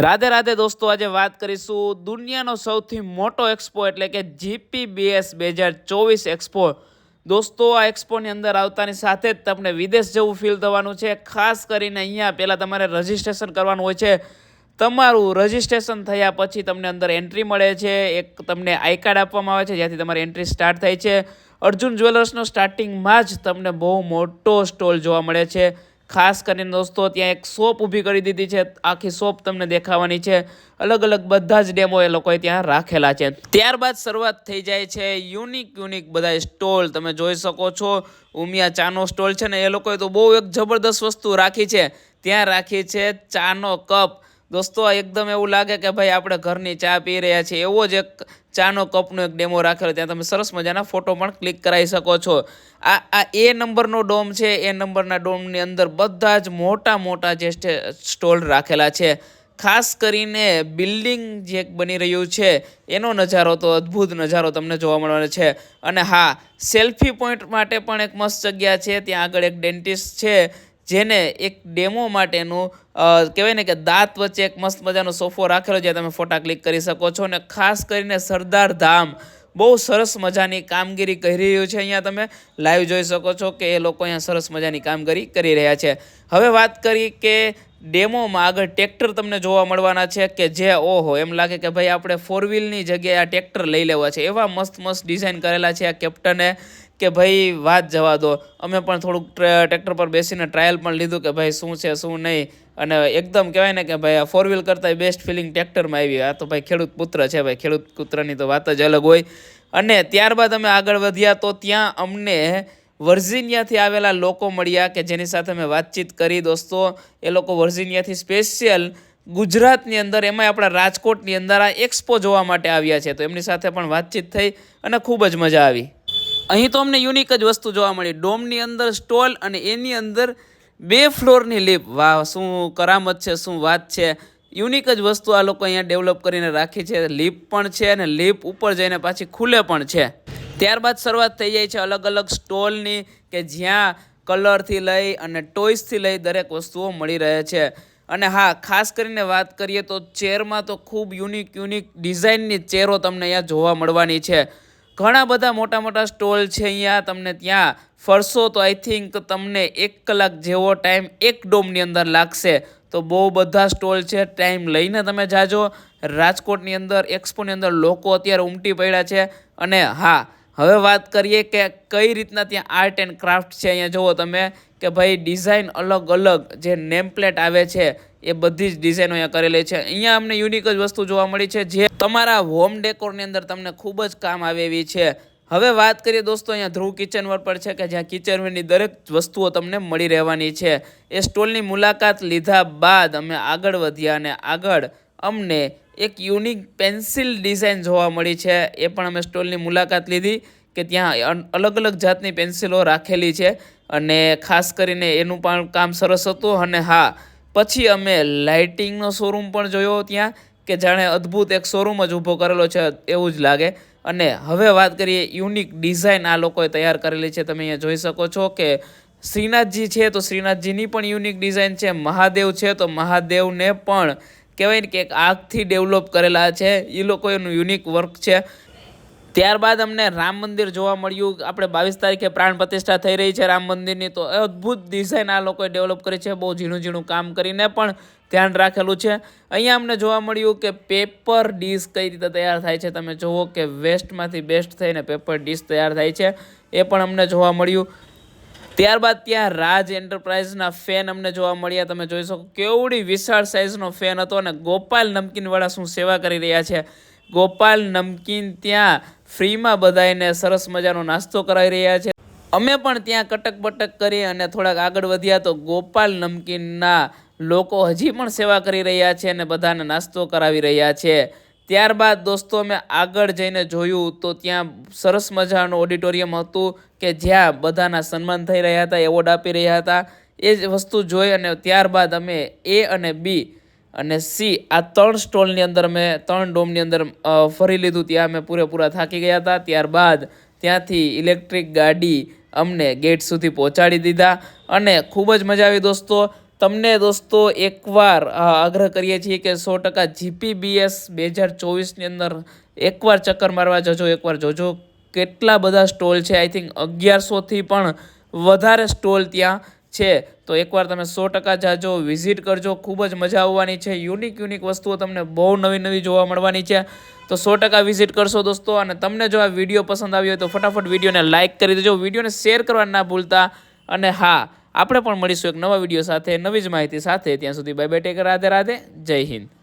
રાધે રાધે દોસ્તો, આજે વાત કરીશું દુનિયાનો સૌથી મોટો એક્સપો એટલે કે જીપીબીએસ બે હજાર ચોવીસ એક્સપો દોસ્તો, આ એક્સપોની અંદર આવતાની સાથે જ તમને વિદેશ જેવું ફીલ થવાનું છે. ખાસ કરીને અહીંયા પહેલાં તમારે રજિસ્ટ્રેશન કરવાનું હોય છે. તમારું રજિસ્ટ્રેશન થયા પછી તમને અંદર એન્ટ્રી મળે છે. એક તમને આઈ કાર્ડ આપવામાં આવે છે, જ્યાંથી તમારી એન્ટ્રી સ્ટાર્ટ થાય છે. અર્જુન જ્વેલર્સનો સ્ટાર્ટિંગમાં જ તમને બહુ મોટો સ્ટોલ જોવા મળે છે. ખાસ કરીને દોસ્તો, ત્યાં એક શોપ ઊભી કરી દીધી છે. આખી શોપ તમને દેખાવાની છે. અલગ અલગ બધા જ ડેમો એ લોકોએ ત્યાં રાખેલા છે. ત્યારબાદ શરૂઆત થઈ જાય છે યુનિક યુનિક બધા સ્ટોલ. તમે જોઈ શકો છો, ઉમિયા ચાનો સ્ટોલ છે ને, એ લોકોએ તો બહુ એક જબરદસ્ત વસ્તુ રાખી છે. ત્યાં રાખી છે ચાનો કપ દોસ્તો, આ એકદમ એવું લાગે કે ભાઈ આપણે ઘરની ચા પી રહ્યા છીએ. એવો જ એક ચાનો કપનો એક ડેમો રાખેલો, ત્યાં તમે સરસ મજાના ફોટો પણ ક્લિક કરાવી શકો છો. આ આ એ નંબરનો ડોમ છે, એ નંબરના ડોમની અંદર બધા જ મોટા મોટા જે સ્ટોલ રાખેલા છે. ખાસ કરીને બિલ્ડિંગ જે બની રહ્યું છે, એનો નજારો તો અદ્ભુત નજારો તમને જોવા મળવાનો છે. અને હા, સેલ્ફી પોઈન્ટ માટે પણ એક મસ્ત જગ્યા છે, ત્યાં આગળ એક ડેન્ટિસ્ટ છે. જેને એક ડેમો માટેનું કહેવાય ને કે દાંત વચ્ચે એક મસ્ત મજાનો સોફો રાખેલો છે તમે ફોટા ક્લિક કરી શકો છો. અને ખાસ કરીને સરદાર ધામ બહુ સરસ મજાની કામગીરી કરી રહ્યું છે. અહીંયા તમે લાઈવ જોઈ શકો છો કે એ લોકો અહીંયા સરસ મજાની કામગીરી કરી રહ્યા છે. હવે વાત કરી કે ડેમોમાં આગળ ટ્રેક્ટર તમને જોવા મળવાના છે કે જે ઓહો, એમ લાગે કે ભાઈ આપણે ફોર વ્હીલની જગ્યાએ આ ટ્રેક્ટર લઈ લેવા છે. એવા મસ્ત મસ્ત ડિઝાઇન કરેલા છે આ કેપ્ટને કે ભાઈ વાત જવા દો. અમે પણ થોડુંક ટ્રેક્ટર પર બેસીને ટ્રાયલ પણ લીધું કે ભાઈ શું છે, શું નહીં. અને એકદમ કહેવાય ને કે ભાઈ આ ફોર વ્હીલ કરતાં બેસ્ટ ફિલિંગ ટ્રેક્ટરમાં આવી આ તો ભાઈ ખેડૂત પુત્ર છે ભાઈ. ખેડૂત પુત્રની તો વાત જ અલગ હોય. અને ત્યારબાદ અમે આગળ વધ્યા તો ત્યાં અમને વર્જિનિયાથી આવેલા લોકો મળ્યા કે જેની સાથે મેં વાતચીત કરી દોસ્તો. એ લોકો વર્જિનિયાથી સ્પેશિયલ ગુજરાતની અંદર, એમાંય આપણા રાજકોટની અંદર આ એક્સપો જોવા માટે આવ્યા છે. તો એમની સાથે પણ વાતચીત થઈ અને ખૂબ જ મજા આવી. અહીં તો અમને યુનિક જ વસ્તુ જોવા મળી. ડોમની અંદર સ્ટોલ અને એની અંદર બે ફ્લોરની લીપ, વાહ, શું કરામત છે, શું વાત છે. યુનિક જ વસ્તુ આ લોકો અહીંયા ડેવલપ કરીને રાખી છે. લીપ પણ છે અને લીપ ઉપર જઈને પાછી ખુલે પણ છે. ત્યારબાદ શરૂઆત થઈ જાય છે અલગ અલગ સ્ટોલની કે જ્યાં કલરથી લઈ અને ટોયસથી લઈ દરેક વસ્તુઓ મળી રહે છે. અને હા, ખાસ કરીને વાત કરીએ તો ચેરમાં તો ખૂબ યુનિક યુનિક ડિઝાઇનની ચેરો તમને અહીંયા જોવા મળવાની છે. ઘણા બધા મોટા મોટા સ્ટોલ છે અહીંયા, તમને ત્યાં ફરશો તો આઈ થિંક તમને એક કલાક જેવો ટાઈમ એક ડોમની અંદર લાગશે. તો બહુ બધા સ્ટોલ છે ટાઈમ લઈને તમે જાજો. રાજકોટની અંદર એક્સપોની અંદર લોકો અત્યારે ઉમટી પડ્યા છે. અને હા, હવે વાત કરીએ કે કઈ રીતના ત્યાં આર્ટ એન્ડ ક્રાફ્ટ છે અહીંયા? જુઓ તમે કે ભાઈ ડિઝાઇન અલગ અલગ જે નેમ પ્લેટ આવે છે, એ બધી જ ડિઝાઇનો અહીંયા કરેલી છે. અહીંયા અમને યુનિક જ વસ્તુ જોવા મળી છે, જે તમારા હોમ ડેકોરની અંદર તમને ખૂબ જ કામ આવે એવી છે. હવે વાત કરીએ દોસ્તો, અહીંયા ધ્રુવ કિચનવેર પર છે કે જ્યાં કિચનવેરની દરેક વસ્તુઓ તમને મળી રહેવાની છે. એ સ્ટોલની મુલાકાત લીધા બાદ અમે આગળ વધ્યા અને આગળ અમને એક યુનિક પેન્સિલ ડિઝાઇન જોવા મળી છે. એ પણ અમે સ્ટોલની મુલાકાત લીધી કે ત્યાં અલગ અલગ જાતની પેન્સિલો રાખેલી છે અને ખાસ કરીને એનું પણ કામ સરસ હતું અને હા, પછી અમે લાઇટિંગનો શોરૂમ પણ જોયો ત્યાં કે જાણે અદ્ભુત એક શોરૂમ જ ઊભો કરેલો છે એવું જ લાગે. અને હવે વાત કરીએ યુનિક ડિઝાઇન આ લોકોએ તૈયાર કરેલી છે. તમે અહીંયા જોઈ શકો છો કે શ્રીનાથજી છે તો શ્રીનાથજીની પણ યુનિક ડિઝાઇન છે. મહાદેવ છે તો મહાદેવને પણ કહેવાય ને કે એક આગથી ડેવલપ કરેલા છે. એ લોકો એનું યુનિક વર્ક છે. ત્યારબાદ અમને રામ મંદિર જોવા મળ્યું. આપણે બાવીસ તારીખે પ્રાણ પ્રતિષ્ઠા થઈ રહી છે રામ મંદિરની. તો અદ્ભુત ડિઝાઇન આ લોકોએ ડેવલપ કરી છે. બહુ ઝીણું ઝીણું કામ કરીને પણ ધ્યાન રાખેલું છે. અહીંયા અમને જોવા મળ્યું કે પેપર ડીશ કઈ રીતે તૈયાર થાય છે. તમે જુઓ કે વેસ્ટમાંથી બેસ્ટ થઈને પેપર ડીશ તૈયાર થાય છે. એ પણ અમને જોવા મળ્યું. ત્યારબાદ ત્યાં રાજ એન્ટરપ્રાઇઝના ફેન અમને જોવા મળ્યા. તમે જોઈ શકો કેવડી વિશાળ સાઇઝનો ફેન હતો અને ગોપાલ નમકીનવાળા શું સેવા કરી રહ્યા છે? ગોપાલ નમકીન ત્યાં ફ્રીમાં બધાને સરસ મજાનો નાસ્તો કરાવી રહ્યા છે. અમે પણ ત્યાં કટક બટક કરી અને થોડાક આગળ વધ્યા તો ગોપાલ નમકીનના લોકો હજી પણ સેવા કરી રહ્યા છે અને બધાને નાસ્તો કરાવી રહ્યા છે. ત્યારબાદ દોસ્તો, અમે આગળ જઈને જોયું તો ત્યાં સરસ મજાનું ઓડિટોરિયમ હતું કે જ્યાં બધાના સન્માન થઈ રહ્યા હતા, એવોર્ડ આપી રહ્યા હતા. એ જ વસ્તુ જોઈ અને ત્યારબાદ અમે એ અને બી અને સી, આ ત્રણ સ્ટોલની અંદર મેં, ત્રણ ડોમની અંદર ફરી લીધું. ત્યાં અમે પૂરેપૂરા થાકી ગયા હતા. ત્યારબાદ ત્યાંથી ઇલેક્ટ્રિક ગાડી અમને ગેટ સુધી પહોંચાડી દીધા. અને ખૂબ જ મજા આવી દોસ્તો. તમને દોસ્તો એકવાર આગ્રહ કરીએ છીએ કે સો ટકા જીપીબીએસ બે હજાર ચોવીસની અંદર એકવાર ચક્કર મારવા જજો, એકવાર જોજો. કેટલા બધા સ્ટોલ છે? આઈ થિંક અગિયારસોથી પણ વધારે સ્ટોલ ત્યાં છે, તો એકવાર તમે સો ટકા જાજો વિઝિટ કરજો, ખૂબ જ મજા આવવાની છે. યુનિક યુનિક વસ્તુઓ તમને બહુ નવી નવી જોવા મળવાની છે. તો સો ટકા વિઝિટ કરશો દોસ્તો, અને તમને જો આ વીડિયો પસંદ આવ્યો હોય તો ફટાફટ વિડીયોને લાઇક કરી દેજો. વિડીયોને શેર કરવા ના ભૂલતા. અને હા, આપણે પણ મળીશું એક નવા વીડિયો સાથે, નવી જ માહિતી સાથે. ત્યાં સુધી bye bye take Radhe Radhe. જય હિન્દ.